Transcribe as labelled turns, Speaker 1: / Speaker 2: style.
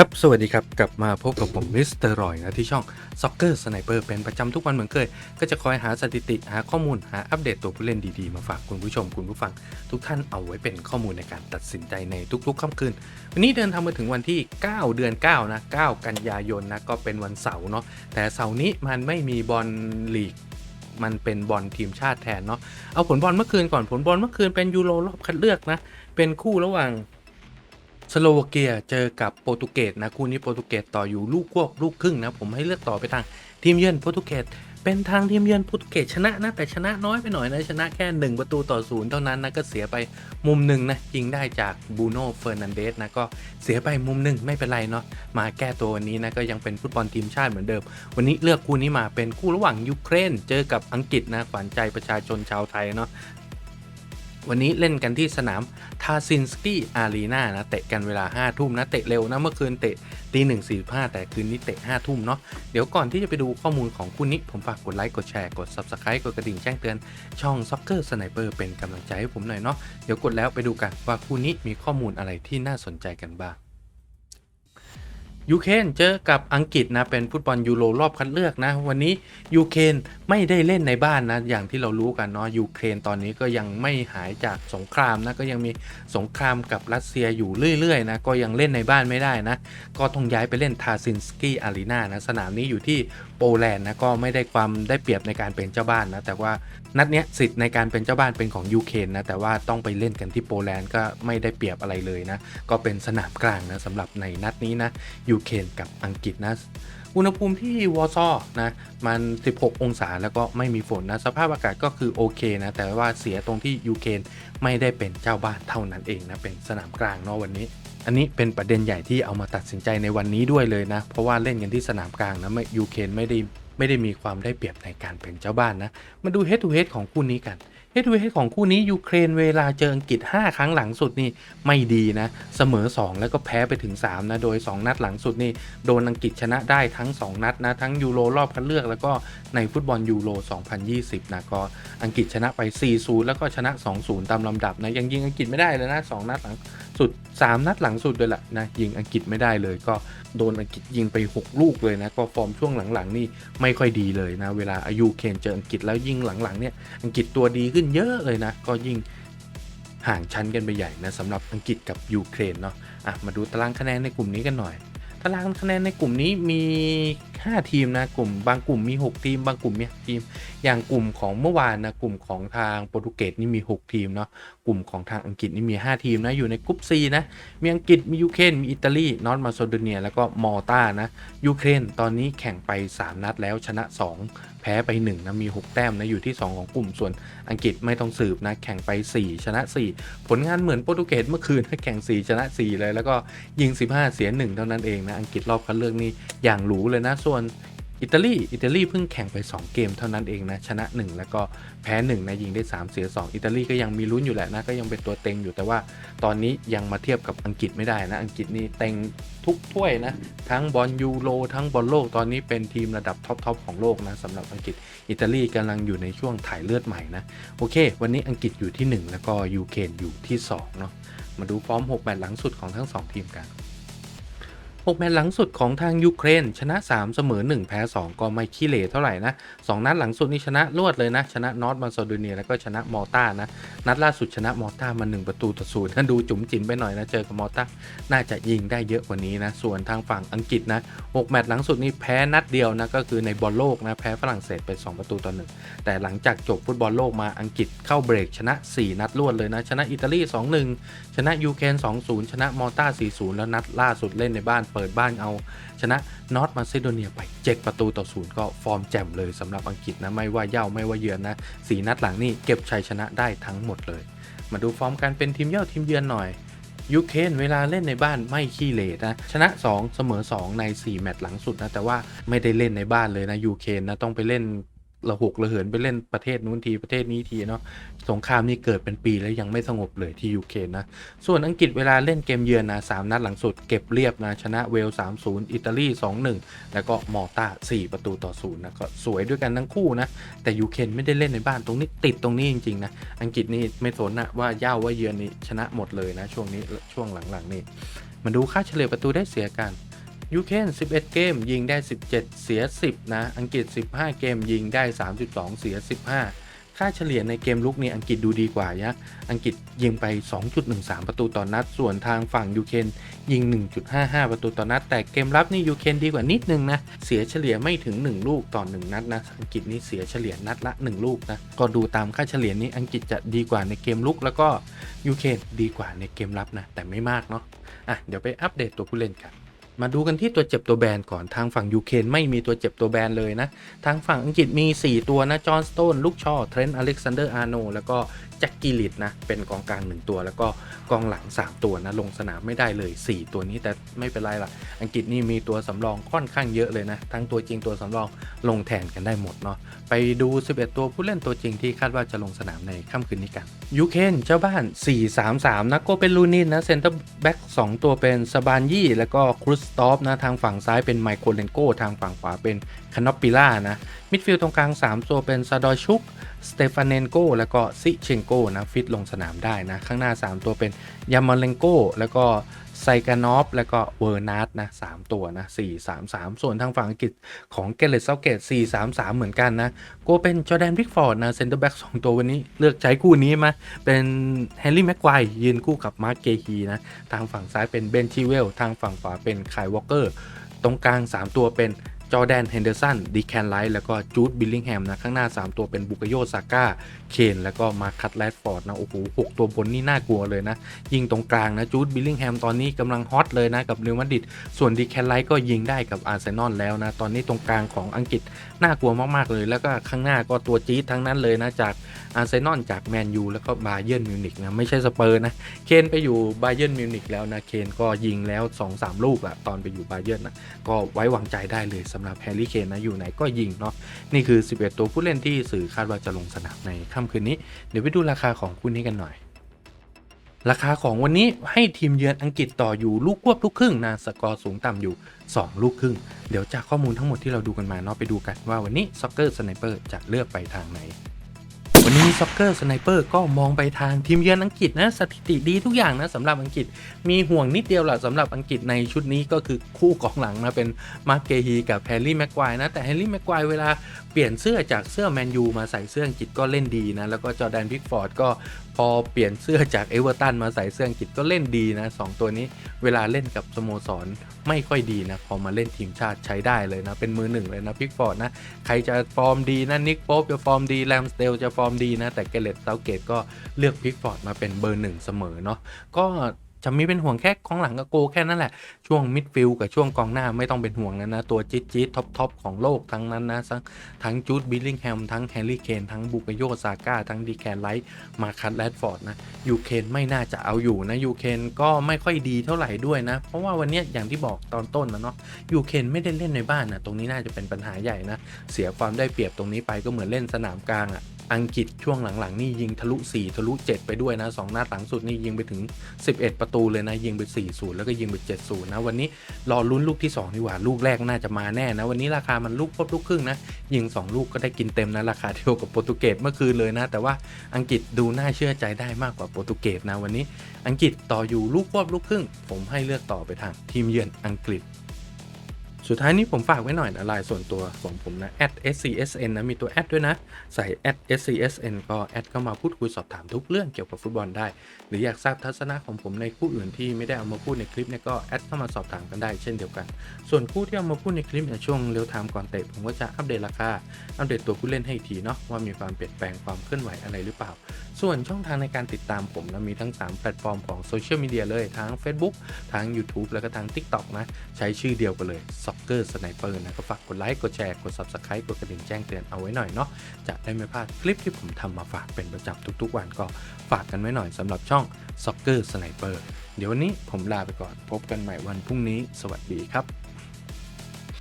Speaker 1: ครับ สวัสดีครับ กลับมาพบกับผมมิสเตอร์รอยนะ ที่ช่อง Soccer Sniper เป็นประจำทุกวันเหมือนเคย ก็จะคอยหาสถิติหาข้อมูลหาอัปเดตตัวผู้เล่นดีๆ มาฝากคุณผู้ชมคุณผู้ฟัง ทุกท่านเอาไว้เป็นข้อมูลในการตัดสินใจในทุกๆค่ำคืน วันนี้เดินทางมาถึงวันที่ 9 เดือน 9 นะ 9 กันยายนนะ ก็เป็นวันเสาร์เนาะแต่เสาร์นี้มันไม่มีบอลลีกมันเป็นบอลทีมชาติแทนเนาะเอาผลบอลเมื่อคืนก่อนผลบอลเมื่อคืนเป็นยูโรรอบคัดเลือกนะเป็นคู่ระหว่าง สโลวาเกียเจอกับโปรตุเกสนะคู่นี้โปรตุเกสต่ออยู่ลูกควบลูกครึ่งนะผมให้เลือกต่อไปทางทีมเยือนโปรตุเกสเป็นทางทีมเยือนโปรตุเกสชนะนะแต่ชนะน้อยไปหน่อยนะชนะแค่ 1 ประตูต่อศูนย์เท่านั้นนะก็เสียไปมุมหนึ่งนะยิงได้จากบูโน่เฟอร์นันเดสนะก็เสียไปมุมหนึ่งไม่เป็นไรเนาะมาแก้ตัววันนี้นะก็ยังเป็นฟุตบอลทีมชาติเหมือนเดิม วันนี้เลือกคู่นี้มาเป็นคู่ระหว่างยูเครน เจอกับอังกฤษนะขวัญใจประชาชนชาวไทยเนาะ วันนี้เล่นกันที่สนามทาซินสกี้อารีนานะ เตะกันเวลา 5 ทุ่มนะ เตะเร็วนะ เมื่อคืนเตะตีหนึ่งสี่ห้าแต่คืนนี้เตะ5ทุ่มเนาะ เดี๋ยวก่อนที่จะไปดูข้อมูลของคู่นี้ ผมฝากกดไลค์ กดแชร์ กด Subscribe กดกระดิ่งแจ้งเตือน ช่องซ็อกเกอร์สไนเปอร์เป็นกำลังใจให้ผมหน่อยเนาะ เดี๋ยวกดแล้วไปดูกันว่าคู่นี้มีข้อมูลอะไรที่น่าสนใจกันบ้าง ยูเครนเจอกับอังกฤษนะเป็นฟุตบอลยูโรรอบคัดเลือกนะ วันนี้ยูเครนไม่ได้เล่นในบ้านนะอย่างที่เรารู้กันเนาะยูเครนตอนนี้ก็ยังไม่หายจากสงครามนะก็ยังมีสงครามกับรัสเซียอยู่เรื่อยๆนะก็ยังเล่นในบ้านไม่ได้นะ ก็ต้องย้ายไปเล่นทาซินสกี้อารีนานะสนามนี้อยู่ที่ โปแลนด์นะก็ไม่ได้ความได้เปรียบในการเป็นเจ้าบ้านนะแต่ว่านัดเนี้ยสิทธิ์ในการเป็นเจ้าบ้านเป็นของยูเครนนะแต่ว่าต้องไปเล่นกันที่โปแลนด์ก็ไม่ได้เปรียบอะไรเลยนะก็เป็นสนามกลางนะสำหรับในนัดนี้นะยูเครนกับอังกฤษนะอุณหภูมิที่วอร์ซอนะมัน 16 องศาแล้วก็ไม่มีฝนนะ สภาพอากาศก็คือโอเคนะ แต่ว่าเสียตรงที่ยูเครนไม่ได้เป็นเจ้าบ้านเท่านั้นเองนะ เป็นสนามกลางเนาะวันนี้ อันนี้เป็นประเด็นใหญ่ที่เอามาตัดสินใจในวันนี้ด้วยเลยนะ เพราะว่าเล่นกันที่สนามกลางนะไม่ยูเครนไม่ได้ไม่ได้มีความได้เปรียบในการเป็นเจ้าบ้านนะ มาดู head to head ของคู่นี้กัน head to head ของคู่นี้ยูเครนเวลาเจออังกฤษ 5 ครั้งหลังสุดนี่ไม่ดีนะ เสมอ 2 แล้วก็แพ้ไปถึง 3 นะ โดย 2 นัดหลังสุดนี่โดนอังกฤษชนะได้ทั้ง 2 นัดนะ ทั้งยูโรรอบคัดเลือกแล้วก็ในฟุตบอลยูโร 2020 นะก็อังกฤษชนะไป 4-0 แล้วก็ชนะ 2-0 ตามลำดับนะ ยังยิงอังกฤษไม่ได้เลยนะ 2 นัดหลังสุด 3 นัดหลังสุดเลยแหละนะยิงอังกฤษไม่ได้เลย ก็โดนอังกฤษยิงไป 6 ลูกเลยนะก็ฟอร์มช่วงหลังๆนี่ไม่ค่อยดีเลยนะเวลาอายุเคนเจออังกฤษแล้วยิงหลังๆเนี่ยอังกฤษตัวดีขึ้นเยอะเลยนะ ก็ยิ่งห่างชั้นกันไปใหญ่นะสำหรับอังกฤษกับยูเครนเนาะอะมาดูตารางคะแนนในกลุ่มนี้กันหน่อย ตารางคะแนนในกลุ่มนี้มี 5 ทีมนะกลุ่ม บางกลุ่มมี 6 ทีม บางกลุ่มมีทีม อย่างกลุ่มของเมื่อวานนะกลุ่มของทางโปรตุเกสนี่มี 6 ทีมเนาะกลุ่มของทางอังกฤษนี่มี 5 ทีมนะอยู่ในกลุ่ม C นะมีอังกฤษมียูเครนมีอิตาลีนอร์ทมาโซโดเนีย แล้วก็มอลตานะยูเครนตอนนี้แข่งไป 3 นัดแล้วชนะ 2 แพ้ไป1นะมี 6 แต้มนะอยู่ที่ 2 ของกลุ่มส่วนอังกฤษไม่ต้องสืบนะแข่งไป 4 ชนะ 4 ผลงานเหมือนโปรตุเกสเมื่อคืนแข่ง 4 ชนะ 4 เลย แล้วก็ยิง 15 เสีย1เท่านั้นเองนะอังกฤษรอบคัดเลือกนี่อย่างหรูเลยนะสวนอิตาลี อิตาลีเพิ่งแข่งไป 2 เกมเท่านั้นเองนะ ชนะ 1 แล้วก็แพ้ 1 นะ ยิงได้ 3 เสีย 2 อิตาลีก็ยังมีลุ้นอยู่แหละนะ ก็ยังเป็นตัวเต็งอยู่ แต่ว่าตอนนี้ยังมาเทียบกับอังกฤษไม่ได้นะ อังกฤษนี่เต็งทุกถ้วยนะ ทั้งบอลยูโร ทั้งบอลโลก ตอนนี้เป็นทีมระดับท็อปๆของโลกนะสำหรับอังกฤษ อิตาลีกำลังอยู่ในช่วงถ่ายเลือดใหม่นะ โอเค วันนี้อังกฤษอยู่ที่ 1 แล้วก็ยูเครนอยู่ที่2เนาะ มาดูฟอร์ม 6 แมตช์หลังสุดของทั้ง 2 ทีมกัน 6แมตช์หลังสุดของทางยูเครน ชนะ 3 เสมอ 1 แพ้ 2 ก็ไม่ขี้เหร่เท่าไหร่นะ 2 นัดหลังสุดนี่ชนะรวดเลยนะ ชนะนอร์ทมาโซโดเนียแล้วก็ชนะมอลตานะ นัดล่าสุดชนะมอลตามา 1 ประตูต่อศูนย์ถ้าดูจุ๋มจิ๋มไปหน่อยนะ เจอกับมอลตาน่าจะยิงได้เยอะกว่านี้นะ ส่วนทางฝั่งอังกฤษนะ 6 แมตช์หลังสุดนี่แพ้นัดเดียวนะก็คือในบอลโลกนะแพ้ฝรั่งเศสไป 2 ประตูต่อ1แต่หลังจากจบฟุตบอลโลกมาอังกฤษเข้าเบรกชนะ 4 นัดรวดเลยนะชนะอิตาลี2-1ชนะยูเครน2-0ชนะมอลตา4-0แล้วนัดล่าสุดเล่นในบ้านเปิดบ้านเอาชนะนอร์ทมาซิโดเนียไป 7 ประตูต่อศูนย์ก็ฟอร์มแจ่มเลยสำหรับอังกฤษนะไม่ว่าเย่าไม่ว่าเยือนนะสีนัดหลังนี่เก็บชัยชนะได้ทั้งหมดเลย มาดูฟอร์มการเป็นทีมเย่าทีมเยือนหน่อยยูเครนเวลาเล่นในบ้านไม่ขี้เหร่นะ ชนะ 2 เสมอ 2 ใน 4 แมตช์หลังสุดนะ แต่ว่าไม่ได้เล่นในบ้านเลยนะยูเครนนะ ต้องไปเล่น ระหกระเหินไปเล่นประเทศนู้นทีประเทศนี้ทีเนาะสงครามนี่เกิดเป็นปีแล้วยังไม่สงบเลยที่ยูเครนนะ ส่วนอังกฤษเวลาเล่นเกมเยือนนะสามนัดหลังสุดเก็บเรียบนะ ชนะเวล3-0อิตาลี2-1แล้วก็มอลตา4ประตูต่อศูนย์นะก็สวยด้วยกันทั้งคู่นะ แต่ยูเครนไม่ได้เล่นในบ้านตรงนี้ติดตรงนี้จริงๆนะอังกฤษนี่ไม่สนนะว่าเย่าว่าเยือนนี่ชนะหมดเลยนะ ช่วงนี้ช่วงหลังๆนี่มาดูค่าเฉลี่ยประตูได้เสียกัน ยูเครน11 เกมยิงได้ 17 เสีย 10 นะ อังกฤษ 15 เกมยิงได้ 32 เสีย 15 ค่าเฉลี่ยในเกมลุกนี่อังกฤษดูดีกว่านะอังกฤษยิงไป 2.13 ประตูต่อนนัด ส่วนทางฝั่งยูเครนยิง 1.55 ประตูต่อนนัด แต่เกมรับนี่ยูเครนดีกว่านิดนึงนะ เสียเฉลี่ยไม่ถึง 1 ลูกต่อ 1 นัดนะ อังกฤษนี่เสียเฉลี่ยนัดละ 1 ลูกนะ ก็ดูตามค่าเฉลี่ยนี้อังกฤษจะดีกว่าในเกมลุก แล้วก็ยูเครนดีกว่าในเกมรับนะ แต่ไม่มากเนาะ อะ เดี๋ยวไปอัปเดตตัวผู้เล่นกัน มาดูกันที่ตัวเจ็บตัวแบนก่อนทางฝั่งยูเครนไม่มีตัวเจ็บตัวแบนเลยนะ ทางฝั่งอังกฤษมี 4 ตัวนะจอห์นสโตนลูกชอเทรนต์อเล็กซานเดอร์อาร์โนแล้วก็แจ็คกิลิตนะเป็นกองกลาง 1 ตัว แล้วก็กองหลัง 3 ตัวนะลงสนามไม่ได้เลย 4 ตัวนี้แต่ไม่เป็นไรล่ะอังกฤษนี่มีตัวสำรองค่อนข้างเยอะเลยนะ ทั้งตัวจริงตัวสำรองลงแทนกันได้หมดเนาะไปดู 11 ตัวผู้เล่นตัวจริงที่คาดว่าจะลงสนามในค่ำคืนนี้กันยูเครนเจ้าบ้าน 4-3-3นะโก็เป็นลูนินนะเซนเตอร์แบ็ก2ตัวเป็นสบานยี่แล้วก็ครุสตอปนะทางฝั่งซ้ายเป็นไมโครเลนโกทางฝั่งขวาเป็นคานอปปิล่านะมิดฟิลด์ตรงกลาง 3 ตัวเป็นซาดอยชุกสเตฟานเนนโกแล้วก็ซิเชนโกนะฟิตลงสนามได้นะ ข้างหน้า 3 ตัวเป็นยามาเลนโกแล้วก็ ไซกานอฟแล้วก็เวอร์นัทนะสตัวนะ4-3-3 ส่วนทางฝั่งอังกฤษของเกเลตเซาเกต4-3-3 เหมือนกันนะก็เป็นจอแดนพิกฟอร์ดนะเซนเตอร์แบ็ก2ตัววันนี้เลือกใช้คู่นี้มาเป็นแฮร์รี่แม็กไกวยืนคู่กับมาร์กเกฮีนะทางฝั่งซ้ายเป็นเบนชิเวลทางฝั่งขวาเป็นไคลวอลเกอร์ตรงกลาง 3 ตัวเป็น จอแดนเฮนเดอร์สันดีแคนไลท์แล้วก็จูดบิลลิงแฮมนะ ข้างหน้า 3 ตัวเป็นบุกโยซาก้า เคน แล้วก็มาคัตแรดฟอร์ดนะ โอ้โหหกตัวบนนี่น่ากลัวเลยนะ ยิงตรงกลางนะจูดบิลลิงแฮมตอนนี้กำลังฮอตเลยนะ กับเรอัลมาดริดส่วนดีแคนไลท์ก็ยิงได้กับอาร์เซนอลแล้วนะ ตอนนี้ตรงกลางของอังกฤษ น่ากลัวมากๆเลย แล้วก็ข้างหน้าก็ตัวจี๊ดทั้งนั้นเลยนะจากอาร์เซนอลจากแมนยูแล้วก็บาเยิร์นมิวนิกนะไม่ใช่สเปอร์นะเคนไปอยู่บาเยิร์นมิวนิกแล้วนะเคนก็ยิงแล้ว 2-3 ลูกอะตอนไปอยู่บาเยิร์นนะก็ไว้วางใจได้เลยสำหรับแฮร์รี่เคนนะอยู่ไหนก็ยิงเนาะนี่คือ 11 ตัวผู้เล่นที่สื่อคาดว่าจะลงสนามในค่ำคืนนี้ เดี๋ยวไปดูราคาของคู่นี้กันหน่อย ราคาของวันนี้ให้ทีมเยือนอังกฤษต่ออยู่ลูกควบลูกครึ่งนะสกอร์สูงต่ำอยู่ 2 ลูกครึ่ง เดี๋ยวจากข้อมูลทั้งหมดที่เราดูกันมาเนาะไปดูกันว่าวันนี้ซ็อกเกอร์สไนเปอร์จะเลือกไปทางไหน วันนี้ซ็อกเกอร์สไนเปอร์ก็มองไปทางทีมเยือนอังกฤษนะสถิติดีทุกอย่างนะสำหรับอังกฤษมีห่วงนิดเดียวแหละสำหรับอังกฤษในชุดนี้ก็คือคู่กองหลังนะเป็นมาร์เกฮีกับแฮร์รี่แม็กควายนะแต่แฮร์รี่แม็กควายเวลาเปลี่ยนเสื้อจากเสื้อแมนยูมาใส่เสื้ออังกฤษก็เล่นดีนะแล้วก็จอแดนพิกฟอร์ดก็ พอเปลี่ยนเสื้อจากเอเวอร์ตันมาใส่เสื้ออังกฤษก็เล่นดีนะสองตัวนี้เวลาเล่นกับสโมสรไม่ค่อยดีนะ พอมาเล่นทีมชาติใช้ได้เลยนะ เป็นมือหนึ่งเลยนะพิกฟอร์ดนะ ใครจะฟอร์มดีนะนิกโป๊บจะฟอร์มดีแลมสเตลจะฟอร์มดีนะ แต่เกเลตเซาเกตก็เลือกพิกฟอร์ดมาเป็นเบอร์หนึ่งเสมอเนาะก็ จะมีเป็นห่วงแค่กองหลังกับโกแค่นั้นแหละ ช่วงมิดฟิลกับช่วงกองหน้าไม่ต้องเป็นห่วงนะนะ ตัวจี๊ดจี๊ดท็อปท็อปของโลกทั้งนั้นนะทั้งทั้งจูดบิลลิงแฮมทั้งแฮร์รี่เคนทั้งบุกโยซาก้าทั้งดีแคนไลท์มาคัตแรดฟอร์ดนะยูเคนไม่น่าจะเอาอยู่นะยูเคนก็ไม่ค่อยดีเท่าไหร่ด้วยนะ เพราะว่าวันนี้อย่างที่บอกตอนต้นนะเนาะยูเคนไม่ได้เล่นในบ้านนะตรงนี้น่าจะเป็นปัญหาใหญ่นะเสียความได้เปรียบตรงนี้ไปก็เหมือนเล่นสนามกลางอะ่ะ อังกฤษช่วงหลังๆ นี่ยิงทะลุ 4 ทะลุ 7 ไปด้วยนะสองนัดหลังสุดนี่ยิงไปถึง 11 ประตูเลยนะ ยิงไป 4-0 แล้วก็ยิงไป 7-0 นะ วันนี้รอลุ้นลูกที่2ดีกว่า ลูกแรกน่าจะมาแน่นะ วันนี้ราคามันลูกครบลูกครึ่งนะ ยิง 2 ลูกก็ได้กินเต็มนะ ราคาเดียวกับโปรตุเกสเมื่อคืนเลยนะ แต่ว่าอังกฤษดูน่าเชื่อใจได้มากกว่าโปรตุเกสนะวันนี้ อังกฤษต่ออยู่ลูกควบลูกครึ่ง ผมให้เลือกต่อไปทางทีมเยือนอังกฤษ สุดท้ายนี้ผมฝากไว้หน่อยนะไลน์ส่วนตัวของผมนะ @scsn นะมีตัวแอดด้วยนะ ใส่ @scsn ก็แอดเข้ามาพูดคุยสอบถามทุกเรื่องเกี่ยวกับฟุตบอลได้ หรืออยากทราบทัศนะของผมในคู่อื่นที่ไม่ได้เอามาพูดในคลิปเนี่ยก็แอดเข้ามาสอบถามกันได้เช่นเดียวกัน ส่วนคู่ที่เอามาพูดในคลิปในช่วงเร็วไทม์ก่อนเตะผมก็จะอัปเดตราคาอัปเดตตัวผู้เล่นให้ทีเนาะว่ามีความเปลี่ยนแปลงความเคลื่อนไหวอะไรหรือเปล่า ส่วนช่องทางในการติดตามผมนะมีทั้ง 3 แพลตฟอร์มของโซเชียลมีเดียเลยทั้ง Facebook ทั้ง YouTube แล้วก็ทั้ง TikTok นะใช้ชื่อเดียวกันเลยเกอร์สไนเปอร์นะก็ฝากกดไลค์กดแชร์กด Subscribe กดกระดิ่งแจ้งเตือนเอาไว้หน่อยเนาะจะได้ไม่พลาดคลิปที่ผมทำมาฝากเป็นประจำทุกๆ วันก็ฝากกันไว้หน่อยสำหรับช่อง Soccer Sniper เดี๋ยววันนี้ผมลาไปก่อนพบกันใหม่วันพรุ่งนี้ สวัสดีครับ